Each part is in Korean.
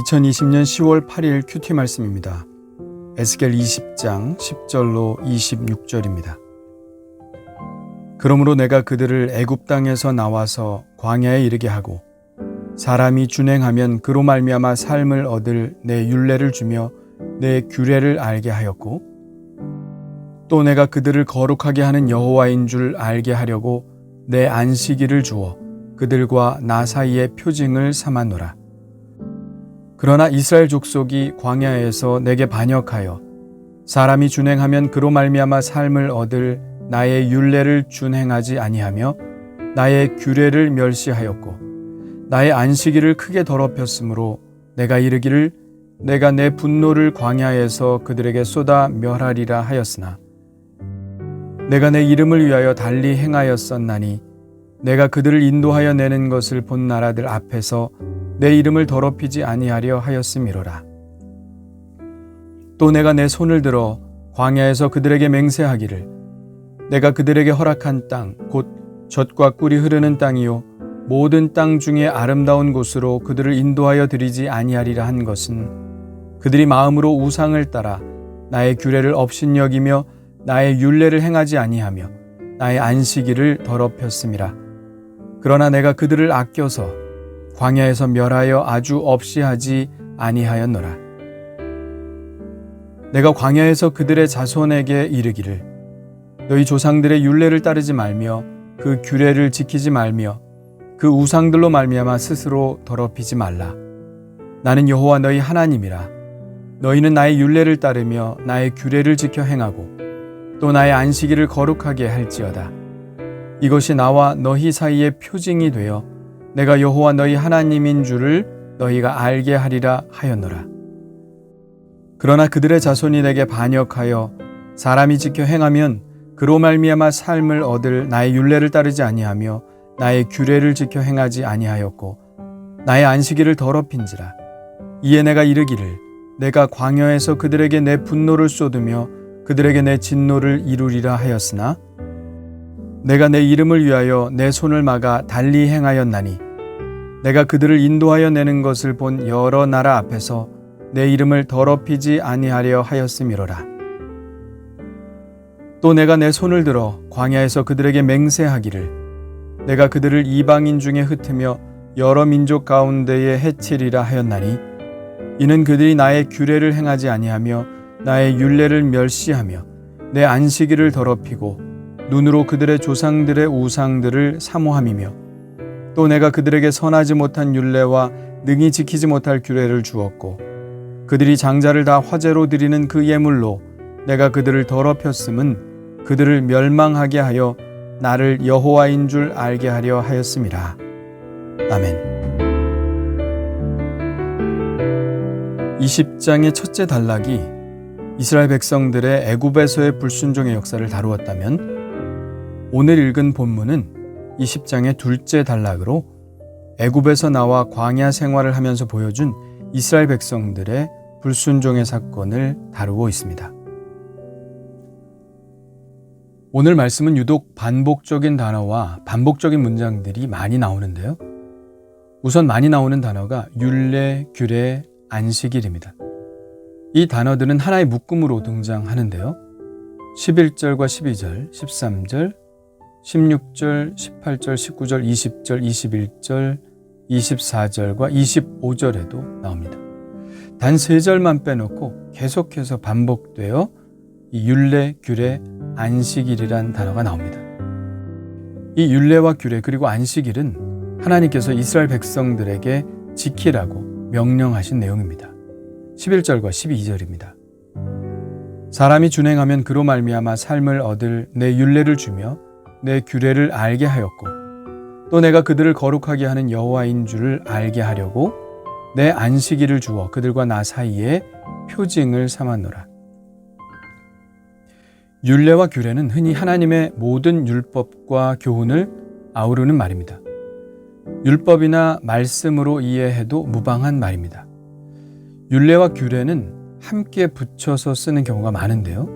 2020년 10월 8일 큐티 말씀입니다. 에스겔 20장 10절로 26절입니다. 그러므로 내가 그들을 애굽 땅에서 나와서 광야에 이르게 하고 사람이 준행하면 그로 말미암아 삶을 얻을 내 율례를 주며 내 규례를 알게 하였고 또 내가 그들을 거룩하게 하는 여호와인 줄 알게 하려고 내 안식일을 주어 그들과 나 사이의 표징을 삼았노라. 그러나 이스라엘 족속이 광야에서 내게 반역하여 사람이 준행하면 그로 말미암아 삶을 얻을 나의 율례를 준행하지 아니하며 나의 규례를 멸시하였고 나의 안식일을 크게 더럽혔으므로 내가 이르기를 내가 내 분노를 광야에서 그들에게 쏟아 멸하리라 하였으나 내가 내 이름을 위하여 달리 행하였었나니 내가 그들을 인도하여 내는 것을 본 나라들 앞에서 내 이름을 더럽히지 아니하려 하였음이로라. 또 내가 내 손을 들어 광야에서 그들에게 맹세하기를 내가 그들에게 허락한 땅 곧 젖과 꿀이 흐르는 땅이요 모든 땅 중에 아름다운 곳으로 그들을 인도하여 드리지 아니하리라 한 것은 그들이 마음으로 우상을 따라 나의 규례를 업신여기며 나의 율례를 행하지 아니하며 나의 안식일을 더럽혔음이라 그러나 내가 그들을 아껴서 광야에서 멸하여 아주 없이 하지 아니하였노라 내가 광야에서 그들의 자손에게 이르기를 너희 조상들의 율례를 따르지 말며 그 규례를 지키지 말며 그 우상들로 말미암아 스스로 더럽히지 말라. 나는 여호와 너희 하나님이라. 너희는 나의 율례를 따르며 나의 규례를 지켜 행하고 또 나의 안식일을 거룩하게 할지어다. 이것이 나와 너희 사이의 표징이 되어 내가 여호와 너희 하나님인 줄을 너희가 알게 하리라 하였노라. 그러나 그들의 자손이 내게 반역하여 사람이 지켜 행하면 그로 말미암아 삶을 얻을 나의 율례를 따르지 아니하며 나의 규례를 지켜 행하지 아니하였고 나의 안식일을 더럽힌지라 이에 내가 이르기를 내가 광야에서 그들에게 내 분노를 쏟으며 그들에게 내 진노를 이루리라 하였으나 내가 내 이름을 위하여 내 손을 막아 달리 행하였나니 내가 그들을 인도하여 내는 것을 본 여러 나라 앞에서 내 이름을 더럽히지 아니하려 하였음이로라. 또 내가 내 손을 들어 광야에서 그들에게 맹세하기를 내가 그들을 이방인 중에 흩으며 여러 민족 가운데에 해치리라 하였나니 이는 그들이 나의 규례를 행하지 아니하며 나의 율례를 멸시하며 내 안식일을 더럽히고 눈으로 그들의 조상들의 우상들을 사모함이며 또 내가 그들에게 선하지 못한 율례와 능히 지키지 못할 규례를 주었고 그들이 장자를 다 화제로 드리는 그 예물로 내가 그들을 더럽혔음은 그들을 멸망하게 하여 나를 여호와인 줄 알게 하려 하였습니다. 아멘. 20장의 첫째 단락이 이스라엘 백성들의 애굽에서의 불순종의 역사를 다루었다면 오늘 읽은 본문은 20장의 둘째 단락으로 애굽에서 나와 광야 생활을 하면서 보여준 이스라엘 백성들의 불순종의 사건을 다루고 있습니다. 오늘 말씀은 유독 반복적인 단어와 반복적인 문장들이 많이 나오는데요. 우선 많이 나오는 단어가 율례, 규례, 안식일입니다. 이 단어들은 하나의 묶음으로 등장하는데요. 11절과 12절, 13절, 16절, 18절, 19절, 20절, 21절, 24절과 25절에도 나옵니다. 단 세 절만 빼놓고 계속해서 반복되어 이 율례, 규례, 안식일이란 단어가 나옵니다. 이 율례와 규례 그리고 안식일은 하나님께서 이스라엘 백성들에게 지키라고 명령하신 내용입니다. 11절과 12절입니다. 사람이 준행하면 그로 말미암아 삶을 얻을 내 율례를 주며 내 규례를 알게 하였고 또 내가 그들을 거룩하게 하는 여호와인 줄을 알게 하려고 내 안식일을 주어 그들과 나 사이에 표징을 삼았노라. 율례와 규례는 흔히 하나님의 모든 율법과 교훈을 아우르는 말입니다. 율법이나 말씀으로 이해해도 무방한 말입니다. 율례와 규례는 함께 붙여서 쓰는 경우가 많은데요.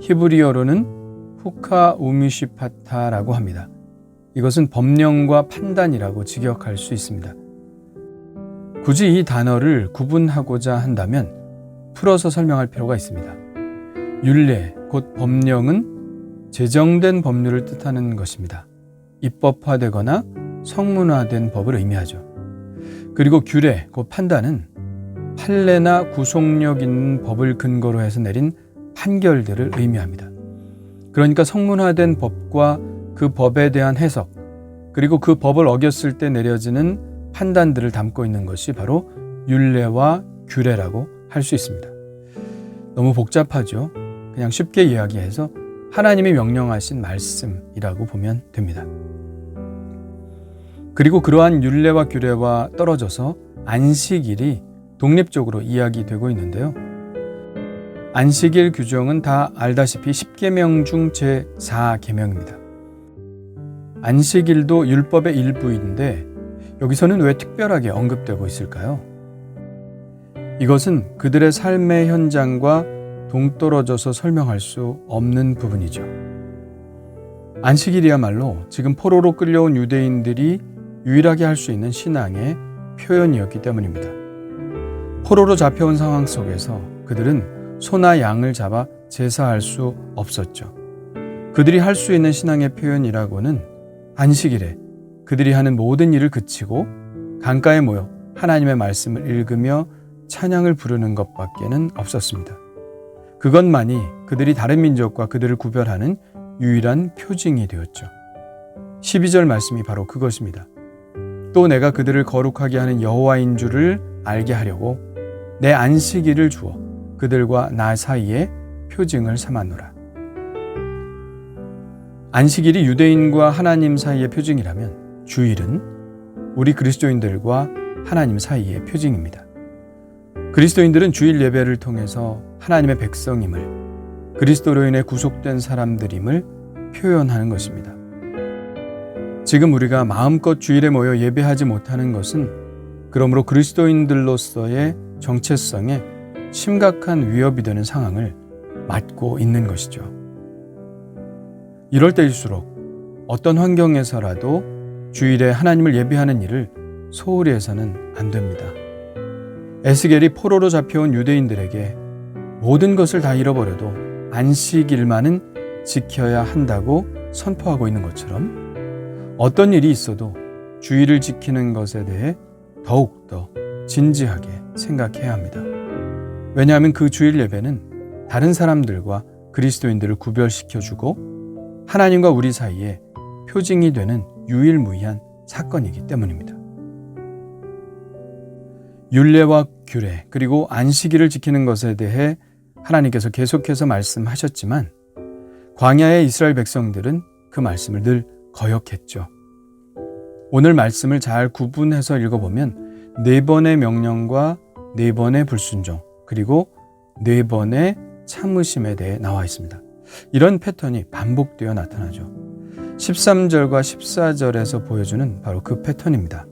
히브리어로는 후카 우미시파타라고 합니다. 이것은 법령과 판단이라고 직역할 수 있습니다. 굳이 이 단어를 구분하고자 한다면 풀어서 설명할 필요가 있습니다. 율례, 곧 법령은 제정된 법률을 뜻하는 것입니다. 입법화되거나 성문화된 법을 의미하죠. 그리고 규례, 곧 판단은 판례나 구속력 있는 법을 근거로 해서 내린 판결들을 의미합니다. 그러니까 성문화된 법과 그 법에 대한 해석, 그리고 그 법을 어겼을 때 내려지는 판단들을 담고 있는 것이 바로 율례와 규례라고 할 수 있습니다. 너무 복잡하죠? 그냥 쉽게 이야기해서 하나님이 명령하신 말씀이라고 보면 됩니다. 그리고 그러한 율례와 규례와 떨어져서 안식일이 독립적으로 이야기되고 있는데요. 안식일 규정은 다 알다시피 10계명 중 제4계명입니다. 안식일도 율법의 일부인데 여기서는 왜 특별하게 언급되고 있을까요? 이것은 그들의 삶의 현장과 동떨어져서 설명할 수 없는 부분이죠. 안식일이야말로 지금 포로로 끌려온 유대인들이 유일하게 할 수 있는 신앙의 표현이었기 때문입니다. 포로로 잡혀온 상황 속에서 그들은 소나 양을 잡아 제사할 수 없었죠. 그들이 할 수 있는 신앙의 표현이라고는 안식일에 그들이 하는 모든 일을 그치고 강가에 모여 하나님의 말씀을 읽으며 찬양을 부르는 것밖에는 없었습니다. 그것만이 그들이 다른 민족과 그들을 구별하는 유일한 표징이 되었죠. 12절 말씀이 바로 그것입니다. 또 내가 그들을 거룩하게 하는 여호와인 줄을 알게 하려고 내 안식일을 주어 그들과 나 사이에 표징을 삼았노라. 안식일이 유대인과 하나님 사이의 표징이라면 주일은 우리 그리스도인들과 하나님 사이의 표징입니다. 그리스도인들은 주일 예배를 통해서 하나님의 백성임을 그리스도로 인해 구속된 사람들임을 표현하는 것입니다. 지금 우리가 마음껏 주일에 모여 예배하지 못하는 것은 그러므로 그리스도인들로서의 정체성에 심각한 위협이 되는 상황을 맞고 있는 것이죠. 이럴 때일수록 어떤 환경에서라도 주일에 하나님을 예배하는 일을 소홀히 해서는 안 됩니다. 에스겔이 포로로 잡혀온 유대인들에게 모든 것을 다 잃어버려도 안식일만은 지켜야 한다고 선포하고 있는 것처럼 어떤 일이 있어도 주의를 지키는 것에 대해 더욱더 진지하게 생각해야 합니다. 왜냐하면 그 주일 예배는 다른 사람들과 그리스도인들을 구별시켜주고 하나님과 우리 사이에 표징이 되는 유일무이한 사건이기 때문입니다. 율례와 규례 그리고 안식일을 지키는 것에 대해 하나님께서 계속해서 말씀하셨지만 광야의 이스라엘 백성들은 그 말씀을 늘 거역했죠. 오늘 말씀을 잘 구분해서 읽어보면 네 번의 명령과 네 번의 불순종 그리고 네 번의 참으심에 대해 나와 있습니다. 이런 패턴이 반복되어 나타나죠. 13절과 14절에서 보여주는 바로 그 패턴입니다.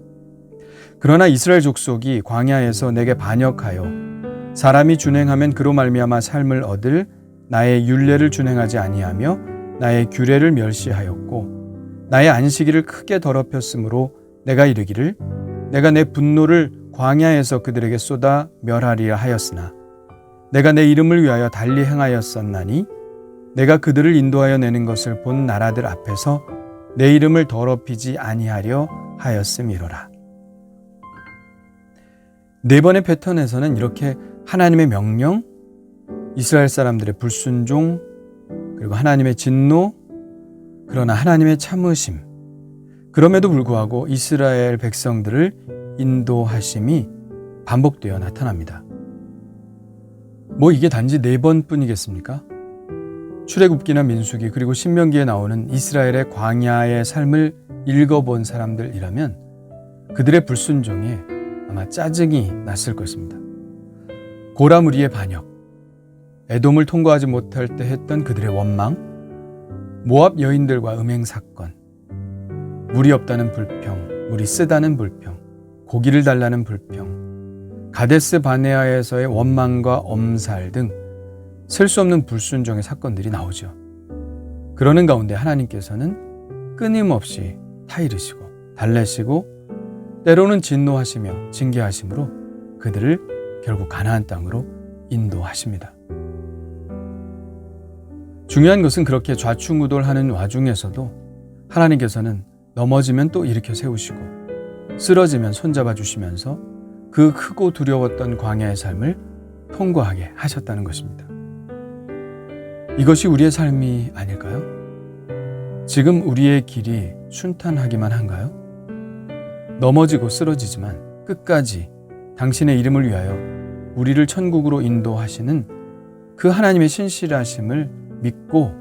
그러나 이스라엘 족속이 광야에서 내게 반역하여 사람이 준행하면 그로 말미암아 삶을 얻을 나의 율례를 준행하지 아니하며 나의 규례를 멸시하였고 나의 안식일을 크게 더럽혔으므로 내가 이르기를 내가 내 분노를 광야에서 그들에게 쏟아 멸하리라 하였으나 내가 내 이름을 위하여 달리 행하였었나니 내가 그들을 인도하여 내는 것을 본 나라들 앞에서 내 이름을 더럽히지 아니하려 하였음이로라. 네 번의 패턴에서는 이렇게 하나님의 명령, 이스라엘 사람들의 불순종, 그리고 하나님의 진노, 그러나 하나님의 참으심, 그럼에도 불구하고 이스라엘 백성들을 인도하심이 반복되어 나타납니다. 뭐 이게 단지 네 번뿐이겠습니까? 출애굽기나 민수기 그리고 신명기에 나오는 이스라엘의 광야의 삶을 읽어본 사람들이라면 그들의 불순종에 아마 짜증이 났을 것입니다. 고라무리의 반역, 에돔을 통과하지 못할 때 했던 그들의 원망, 모압 여인들과 음행 사건, 물이 없다는 불평, 물이 쓰다는 불평, 고기를 달라는 불평, 가데스 바네아에서의 원망과 엄살 등 셀 수 없는 불순종의 사건들이 나오죠. 그러는 가운데 하나님께서는 끊임없이 타이르시고 달래시고 때로는 진노하시며 징계하심으로 그들을 결국 가나안 땅으로 인도하십니다. 중요한 것은 그렇게 좌충우돌하는 와중에서도 하나님께서는 넘어지면 또 일으켜 세우시고 쓰러지면 손잡아 주시면서 그 크고 두려웠던 광야의 삶을 통과하게 하셨다는 것입니다. 이것이 우리의 삶이 아닐까요? 지금 우리의 길이 순탄하기만 한가요? 넘어지고 쓰러지지만 끝까지 당신의 이름을 위하여 우리를 천국으로 인도하시는 그 하나님의 신실하심을 믿고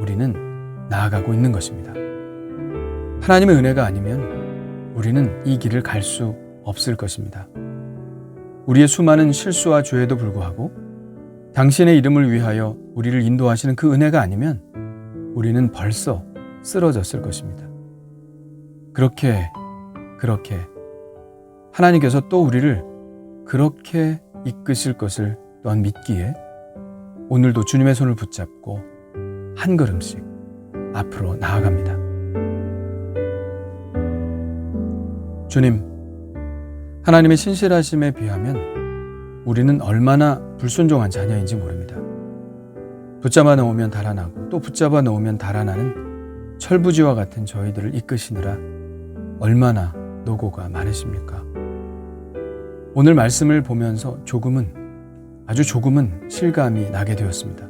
우리는 나아가고 있는 것입니다. 하나님의 은혜가 아니면 우리는 이 길을 갈 수 없을 것입니다. 우리의 수많은 실수와 죄에도 불구하고 당신의 이름을 위하여 우리를 인도하시는 그 은혜가 아니면 우리는 벌써 쓰러졌을 것입니다. 그렇게, 그렇게 하나님께서 또 우리를 그렇게 이끄실 것을 또한 믿기에 오늘도 주님의 손을 붙잡고 한 걸음씩 앞으로 나아갑니다. 주님, 하나님의 신실하심에 비하면 우리는 얼마나 불순종한 자녀인지 모릅니다. 붙잡아 놓으면 달아나고 또 붙잡아 놓으면 달아나는 철부지와 같은 저희들을 이끄시느라 얼마나 노고가 많으십니까? 오늘 말씀을 보면서 조금은 아주 조금은 실감이 나게 되었습니다.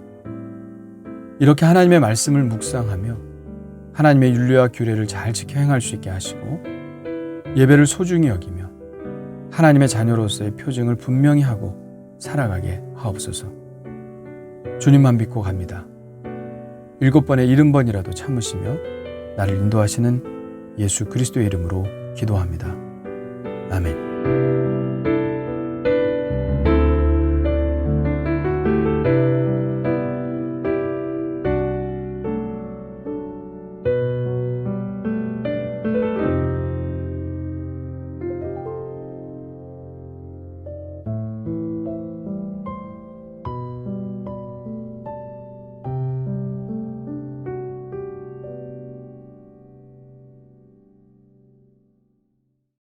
이렇게 하나님의 말씀을 묵상하며 하나님의 윤리와 규례를 잘 지켜 행할 수 있게 하시고 예배를 소중히 여기며 하나님의 자녀로서의 표징을 분명히 하고 살아가게 하옵소서. 주님만 믿고 갑니다. 일곱 번에 일흔 번이라도 참으시며 나를 인도하시는 예수 그리스도의 이름으로 기도합니다. 아멘.